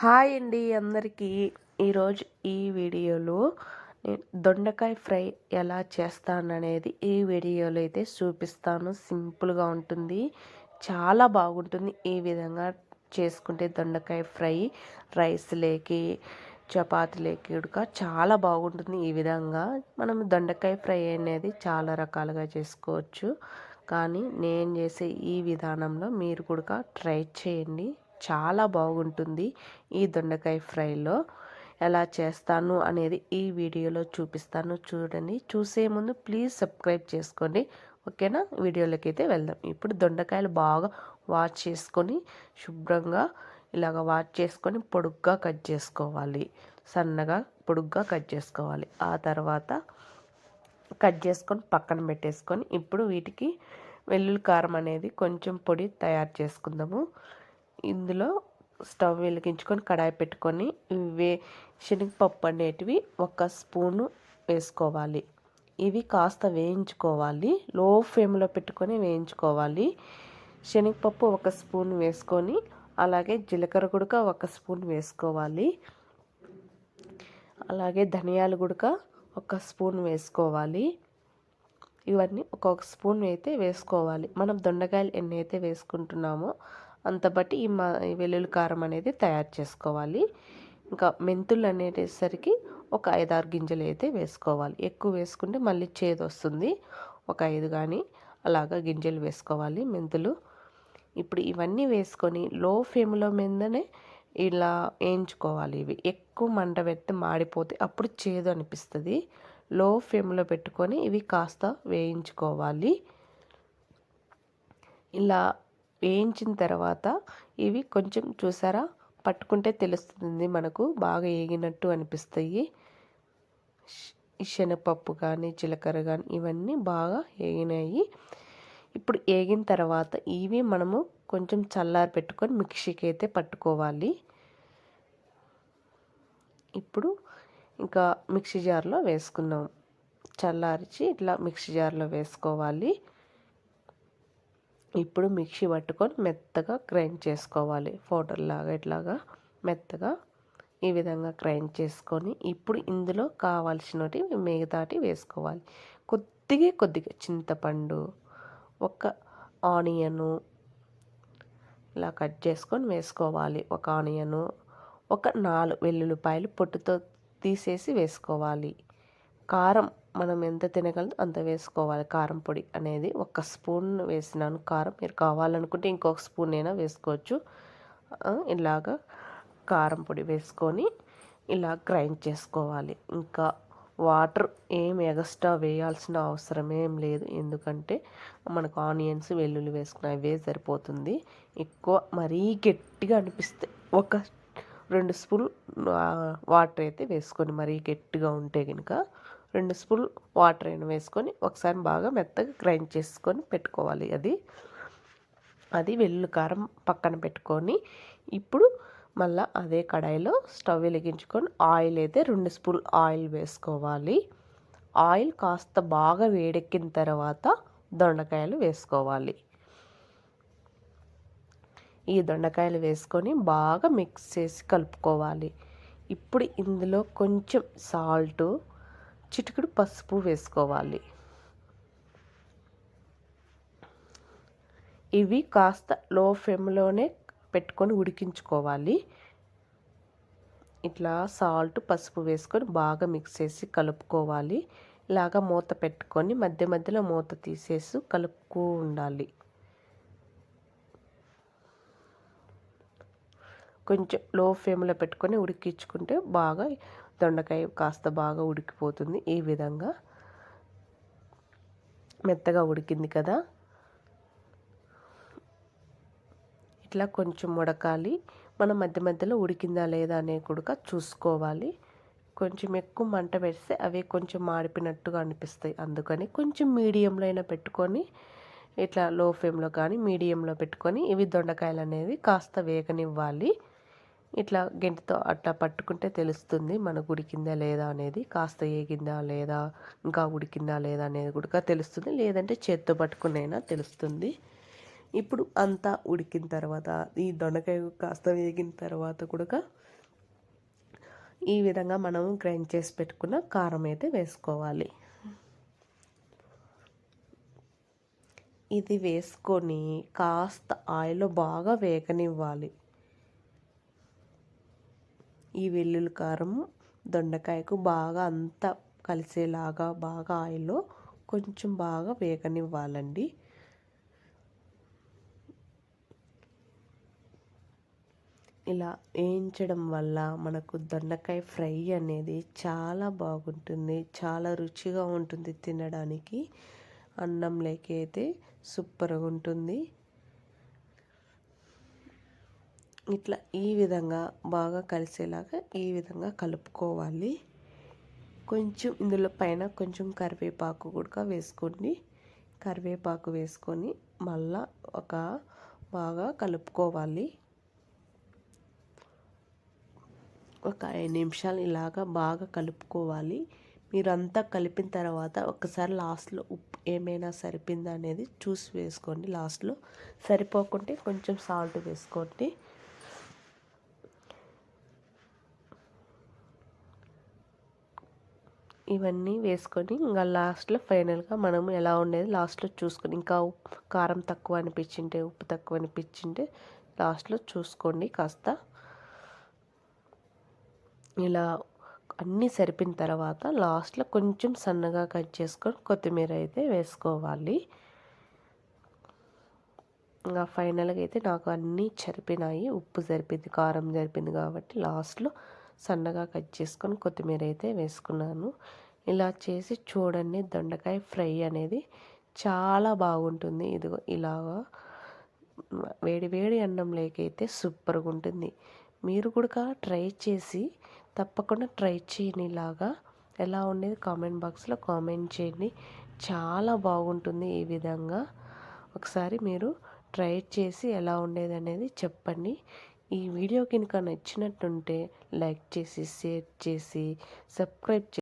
Hi అండి అందరికీ. ఈరోజు ఈ వీడియోలో నేను దొండకాయ ఫ్రై ఎలా చేస్తాననేది ఈ వీడియోలో అయితే చూపిస్తాను. సింపుల్గా ఉంటుంది. చాలా బాగుంటుంది ఈ విధంగా చేసుకుంటే దొండకాయ ఫ్రై రైస్ లేకి చపాతి లేకి ఉడక చాలా బాగుంటుంది ఈ విధంగా. మనం దొండకాయ ఫ్రై అనేది చాలా రకాలుగా చేసుకోవచ్చు. కానీ నేను చేసే ఈ విధానంలో మీరు కూడా ట్రై చేయండి. చాలా బాగుంటుంది ఈ దొండకాయ ఫ్రైలో. ఎలా చేస్తాను అనేది ఈ వీడియోలో చూపిస్తాను చూడండి. చూసే ముందు ప్లీజ్ సబ్స్క్రైబ్ చేసుకోండి. ఓకేనా? వీడియోలోకి అయితే వెళ్దాం. ఇప్పుడు దొండకాయలు బాగా వాష్ చేసుకొని శుభ్రంగా ఇలాగ వాష్ చేసుకొని పొడుగ్గా కట్ చేసుకోవాలి. సన్నగా పొడుగ్గా కట్ చేసుకోవాలి. ఆ తర్వాత కట్ చేసుకొని పక్కన పెట్టేసుకొని ఇప్పుడు వీటికి వెల్లుల్లి కారం అనేది కొంచెం పొడి తయారు చేసుకుందాము. ఇందులో స్టవ్ వెలిగించుకొని కడాయి పెట్టుకొని వే శనగపప్పు అనేటివి ఒక స్పూను వేసుకోవాలి. ఇవి కాస్త వేయించుకోవాలి. లో ఫ్లేమ్లో పెట్టుకొని వేయించుకోవాలి. శనగపప్పు ఒక స్పూన్ వేసుకొని అలాగే జీలకర్ర గుడక ఒక స్పూన్ వేసుకోవాలి. అలాగే ధనియాలు గుడక ఒక స్పూన్ వేసుకోవాలి. ఇవన్నీ ఒక్కొక్క స్పూన్ అయితే వేసుకోవాలి. మనం దొండకాయలు ఎన్ని అయితే వేసుకుంటున్నామో అంత బట్టి ఈ మా వెల్లుల్లి కారం అనేది తయారు చేసుకోవాలి. ఇంకా మెంతులు అనేసరికి ఒక ఐదారు గింజలు అయితే వేసుకోవాలి. ఎక్కువ వేసుకుంటే మళ్ళీ చేదు వస్తుంది. ఒక ఐదు కానీ అలాగా గింజలు వేసుకోవాలి మెంతులు. ఇప్పుడు ఇవన్నీ వేసుకొని లో ఫ్లేమ్లో మీదనే ఇలా వేయించుకోవాలి ఇవి. ఎక్కువ మంట పెడితే మాడిపోతే అప్పుడు చేదు అనిపిస్తుంది. లో ఫ్లేమ్లో పెట్టుకొని ఇవి కాస్త వేయించుకోవాలి. ఇలా వేయించిన తర్వాత ఇవి కొంచెం చూసారా? పట్టుకుంటే తెలుస్తుంది మనకు. బాగా ఏగినట్టు అనిపిస్తాయి. శనగపప్పు కానీ జీలకర్ర కానీ ఇవన్నీ బాగా ఏగినాయి. ఇప్పుడు ఏగిన తర్వాత ఇవి మనము కొంచెం చల్లారి పెట్టుకొని మిక్సీకి అయితే పట్టుకోవాలి. ఇప్పుడు ఇంకా మిక్సీ జార్లో వేసుకున్నాం. చల్లారిచి ఇట్లా మిక్సీ జార్లో వేసుకోవాలి. ఇప్పుడు మిక్సీ పట్టుకొని మెత్తగా గ్రైండ్ చేసుకోవాలి. లాగా ఇట్లాగా మెత్తగా ఈ విధంగా గ్రైండ్ చేసుకొని ఇప్పుడు ఇందులో కావాల్సినవి మిగతాటి వేసుకోవాలి. కొద్దిగా కొద్దిగా చింతపండు ఒక ఆనియను ఇలా కట్ చేసుకొని వేసుకోవాలి. ఒక ఆనియను ఒక నాలుగు వెల్లుల్లిపాయలు పొట్టుతో తీసేసి వేసుకోవాలి. కారం మనం ఎంత తినగలదో అంత వేసుకోవాలి. కారం పొడి అనేది ఒక స్పూన్ వేసినాను. కారం మీరు కావాలనుకుంటే ఇంకొక స్పూన్ అయినా వేసుకోవచ్చు. ఇలాగా కారం పొడి వేసుకొని ఇలా గ్రైండ్ చేసుకోవాలి. ఇంకా వాటర్ ఏం ఎగస్ట్రా వేయాల్సిన అవసరం ఏం లేదు. ఎందుకంటే మనకు ఆనియన్స్ వెల్లుల్లి వేసుకున్న అవే సరిపోతుంది. ఎక్కువ మరీ గట్టిగా అనిపిస్తే ఒక రెండు స్పూన్ వాటర్ అయితే వేసుకొని మరీ గట్టిగా ఉంటే కనుక రెండు స్పూన్ వాటర్ అయిన వేసుకొని ఒకసారి బాగా మెత్తగా గ్రైండ్ చేసుకొని పెట్టుకోవాలి అది. అది వెల్లుల్లి కారం పక్కన పెట్టుకొని ఇప్పుడు మళ్ళీ అదే కడాయిలో స్టవ్ వెలిగించుకొని ఆయిల్ అయితే రెండు స్పూన్ ఆయిల్ వేసుకోవాలి. ఆయిల్ కాస్త బాగా వేడెక్కిన తర్వాత దొండకాయలు వేసుకోవాలి. ఈ దొండకాయలు వేసుకొని బాగా మిక్స్ చేసి కలుపుకోవాలి. ఇప్పుడు ఇందులో కొంచెం సాల్టు చిటికెడు పసుపు వేసుకోవాలి. ఇవి కాస్త లో ఫ్లేమ్లోనే పెట్టుకొని ఉడికించుకోవాలి. ఇట్లా సాల్ట్ పసుపు వేసుకొని బాగా మిక్స్ చేసి కలుపుకోవాలి. ఇలాగా మూత పెట్టుకొని మధ్య మధ్యలో మూత తీసేసి కలుపుతూ ఉండాలి. కొంచెం లో ఫ్లేమ్లో పెట్టుకొని ఉడికించుకుంటే బాగా దొండకాయ కాస్త బాగా ఉడికిపోతుంది ఈ విధంగా. మెత్తగా ఉడికింది కదా. ఇట్లా కొంచెం ఉడకాలి మనం మధ్య మధ్యలో ఉడికిందా లేదా అనే కూడా చూసుకోవాలి. కొంచెం ఎక్కువ మంట పెడితే అవి కొంచెం మాడిపినట్టుగా అనిపిస్తాయి. అందుకని కొంచెం మీడియంలో అయినా పెట్టుకొని ఇట్లా లో ఫ్లేమ్లో కానీ మీడియంలో పెట్టుకొని ఇవి దొండకాయలు అనేవి కాస్త వేగనివ్వాలి. ఇట్లా గెంటితో అట్లా పట్టుకుంటే తెలుస్తుంది మనకు ఉడికిందా లేదా అనేది కాస్త ఏగిందా లేదా ఇంకా ఉడికిందా లేదా అనేది కూడా తెలుస్తుంది. లేదంటే చేత్తో పట్టుకునైనా తెలుస్తుంది. ఇప్పుడు అంతా ఉడికిన తర్వాత ఈ దొండకాయ కాస్త వేగిన తర్వాత కూడా ఈ విధంగా మనం గ్రైండ్ చేసి పెట్టుకున్న కారం అయితే వేసుకోవాలి. ఇది వేసుకొని కాస్త ఆయిల్ బాగా వేగనివ్వాలి. ఈ వెల్లుల్లి కారం దొండకాయకు బాగా అంతా కలిసేలాగా బాగా ఆయిల్లో కొంచెం బాగా వేగనివ్వాలండి. ఇలా వేయించడం వల్ల మనకు దొండకాయ ఫ్రై అనేది చాలా బాగుంటుంది చాలా రుచిగా ఉంటుంది తినడానికి. అన్నంలోకి అయితే సూపర్గా ఉంటుంది. ఇట్లా ఈ విధంగా బాగా కలిసేలాగా ఈ విధంగా కలుపుకోవాలి. కొంచెం ఇందులో పైన కొంచెం కరివేపాకు కూడా వేసుకోండి. కరివేపాకు వేసుకొని మళ్ళా ఒక బాగా కలుపుకోవాలి. ఒక ఐదు నిమిషాలు ఇలాగా బాగా కలుపుకోవాలి. మీరంతా కలిపిన తర్వాత ఒకసారి లాస్ట్లో ఉప్పు ఏమైనా సరిపోయిందా అనేది చూసి వేసుకోండి. లాస్ట్లో సరిపోకుంటే కొంచెం సాల్ట్ వేసుకోండి. ఇవన్నీ వేసుకొని ఇంకా లాస్ట్లో ఫైనల్గా మనము ఎలా ఉండేది లాస్ట్లో చూసుకొని ఇంకా కారం తక్కువ అనిపించింటే ఉప్పు తక్కువ అనిపించింటే లాస్ట్లో చూసుకోండి కాస్త. ఇలా అన్నీ సరిపిన తర్వాత లాస్ట్లో కొంచెం సన్నగా కట్ చేసుకొని కొత్తిమీర అయితే వేసుకోవాలి. ఇంకా ఫైనల్గా అయితే నాకు అన్నీ సరిపినాయి. ఉప్పు సరిపింది కారం సరిపింది కాబట్టి లాస్ట్లో సన్నగా కట్ చేసుకొని కొత్తిమీర అయితే వేసుకున్నాను. ఇలా చేసి చూడండి దొండకాయ ఫ్రై అనేది చాలా బాగుంటుంది. ఇదిగో ఇలాగా వేడి వేడి అన్నం లేకైతే సూపర్గా ఉంటుంది. మీరు కూడా ట్రై చేసి తప్పకుండా ట్రై చేయండి ఇలాగా. ఎలా ఉండేది కామెంట్ బాక్స్లో కామెంట్ చేయండి. చాలా బాగుంటుంది ఈ విధంగా. ఒకసారి మీరు ట్రై చేసి ఎలా ఉండేది అనేది చెప్పండి. ఈ వీడియో కనుక నచ్చినట్టుంటే లైక్ చేసి షేర్ చేసి సబ్స్క్రైబ్